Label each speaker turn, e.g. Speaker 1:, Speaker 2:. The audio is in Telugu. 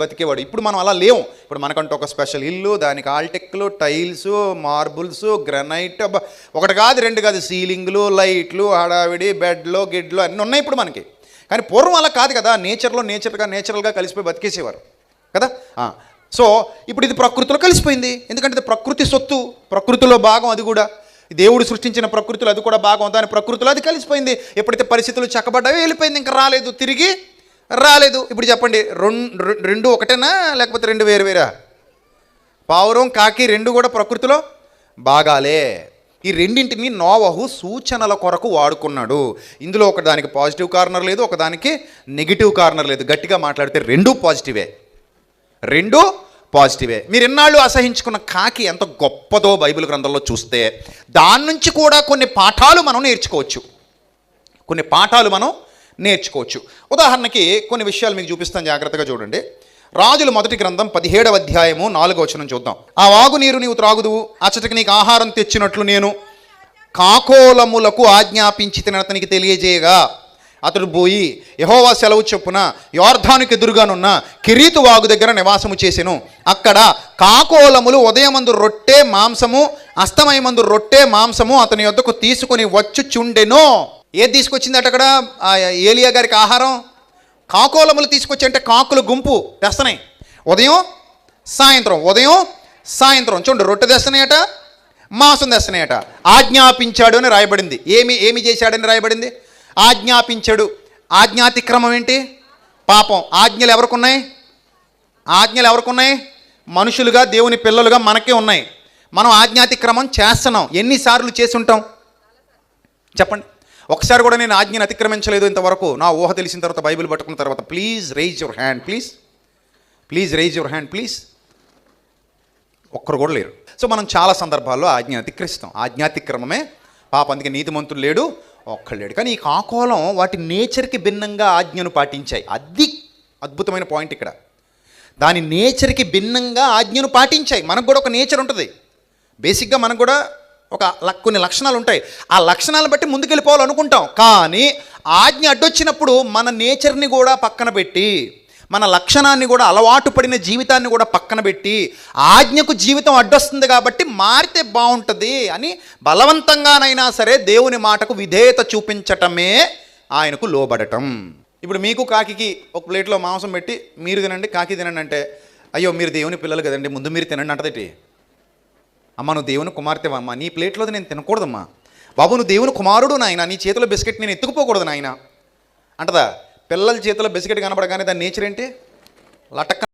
Speaker 1: బతికేవాడు. ఇప్పుడు మనం అలా లేవు ఇప్పుడు మనకంటూ ఒక స్పెషల్ ఇల్లు దానికి ఆల్టెక్లు టైల్స్ మార్బుల్స్ గ్రనైట్ ఒకటి కాదు రెండు కాదు సీలింగ్లు లైట్లు హడావిడి బెడ్లు గిడ్లు అన్నీ ఉన్నాయి ఇప్పుడు మనకి. కానీ పూర్వం అలా కాదు కదా. నేచర్లో నేచర్గా నేచురల్గా కలిసిపోయి బతికేసేవారు. కదా? సో ఇప్పుడు ఇది ప్రకృతిలో కలిసిపోయింది. ఎందుకంటే ఇది ప్రకృతి సొత్తు. ప్రకృతిలో భాగం అది కూడా. దేవుడు సృష్టించిన ప్రకృతిలో అది కూడా భాగం దాని ప్రకృతిలో అది కలిసిపోయింది. ఎప్పుడైతే పరిస్థితులు చక్కబడ్డాయో వెళ్ళిపోయింది. ఇంకా రాలేదు. తిరిగి రాలేదు. ఇప్పుడు చెప్పండి రెండు రెండు ఒకటేనా? లేకపోతే రెండు వేరు వేరా? పావురం కాకి రెండు కూడా ప్రకృతిలో బాగాలే. ఈ రెండింటిని నోవహు సూచనల కొరకు వాడుకున్నాడు. ఇందులో ఒకదానికి పాజిటివ్ కార్నర్ లేదు ఒకదానికి నెగిటివ్ కార్నర్ లేదు. గట్టిగా మాట్లాడితే రెండు పాజిటివే. రెండు పాజిటివే. మీరు ఎన్నాళ్ళు అసహించుకున్న కాకి ఎంత గొప్పదో బైబిల్ గ్రంథంలో చూస్తే దాని నుంచి కూడా కొన్ని పాఠాలు మనం నేర్చుకోవచ్చు. కొన్ని పాఠాలు మనం నేర్చుకోవచ్చు. ఉదాహరణకి కొన్ని విషయాలు మీకు చూపిస్తాను జాగ్రత్తగా చూడండి. రాజుల మొదటి గ్రంథం పదిహేడవ అధ్యాయము నాలుగో వచనం చూద్దాం. ఆ వాగునీరు నీవు త్రాగుదువు అచ్చటికి నీకు ఆహారం తెచ్చినట్లు నేను కాకోలములకు ఆజ్ఞాపించి తినతనికి తెలియజేయగా. అతడు పోయి యహోవా సెలవు చొప్పున యోర్ధానికి ఎదురుగానున్న కిరీతు వాగు దగ్గర నివాసము చేసెను. అక్కడ కాకోలములు ఉదయమందు రొట్టె మాంసము అస్తమయమందు రొట్టె మాంసము అతని యొద్దకు తీసుకొని వచ్చుచుండెను. ఏది తీసుకొచ్చిందట అక్కడ? ఏలియా గారికి ఆహారం. కాకోలములు తీసుకొచ్చి అంటే కాకుల గుంపు తెస్తున్నాయి. ఉదయం సాయంత్రం. ఉదయం సాయంత్రం. చూడండి రొట్టె తెస్తున్నాయట మాంసం తెస్తున్నాయట. ఆజ్ఞాపించాడు అని రాయబడింది. ఏమి ఏమి చేశాడని రాయబడింది? ఆజ్ఞాపించాడు. ఆజ్ఞాతిక్రమం ఏంటి? పాపం. ఆజ్ఞలు ఎవరికి ఉన్నాయి ఆజ్ఞలు ఎవరికి ఉన్నాయి మనుషులుగా దేవుని పిల్లలుగా మనకే ఉన్నాయి. మనం ఆజ్ఞాతిక్రమం చేస్తున్నాం. ఎన్నిసార్లు చేసి ఉంటాం? చెప్పండి. ఒకసారి కూడా నేను ఆజ్ఞను అతిక్రమించలేదు ఇంతవరకు. నా ఊహ తెలిసిన తర్వాత బైబిల్ పట్టుకున్న తర్వాత please raise your hand please please raise your hand please ఒక్కరు కూడా లేరు. సో మనం చాలా సందర్భాల్లో ఆజ్ఞ అతిక్రిస్తాం ఆజ్ఞాతిక్రమమే పాప అందుకే నీతిమంతుడు లేడు ఒక్కడు లేడు. కానీ ఈ కాకోలం వాటి నేచర్కి భిన్నంగా ఆజ్ఞను పాటించాయి. అది అద్భుతమైన పాయింట్ ఇక్కడ. దాని నేచర్కి భిన్నంగా ఆజ్ఞను పాటించాయి. మనకు కూడా ఒక నేచర్ ఉంటుంది. బేసిక్గా మనకు కూడా ఒక ల- కొన్ని లక్షణాలు ఉంటాయి ఆ లక్షణాలను బట్టి ముందుకెళ్ళిపోవాలనుకుంటాం. కానీ ఆజ్ఞ అడ్డొచ్చినప్పుడు మన నేచర్ని కూడా పక్కన పెట్టి మన లక్షణాన్ని కూడా అలవాటు పడిన జీవితాన్ని కూడా పక్కన పెట్టి ఆజ్ఞకు జీవితం అడ్డొస్తుంది కాబట్టి మారితే బాగుంటుంది అని బలవంతంగానైనా సరే దేవుని మాటకు విధేయత చూపించటమే ఆయనకు లోబడటం. ఇప్పుడు మీకు కాకికి ఒక ప్లేట్లో మాంసం పెట్టి మీరు తినండి కాకి తినండి అంటే అయ్యో మీరు దేవుని పిల్లలు కదండి ముందు మీరు తినండి అంటదేటి అమ్మ నువ్వు దేవుని కుమార్తె అమ్మా నీ ప్లేట్లో నేను తినకూడదమ్మా. బాబు నువ్వు దేవుని కుమారుడు నాయన. నీ చేతిలో బిస్కెట్ నేను ఎత్తుకుపోకూడదు నాయన. అంటదా? పిల్లల చేతిలో బిస్కెట్ కనపడగానే దాని నేచర్ ఏంటి లటక్క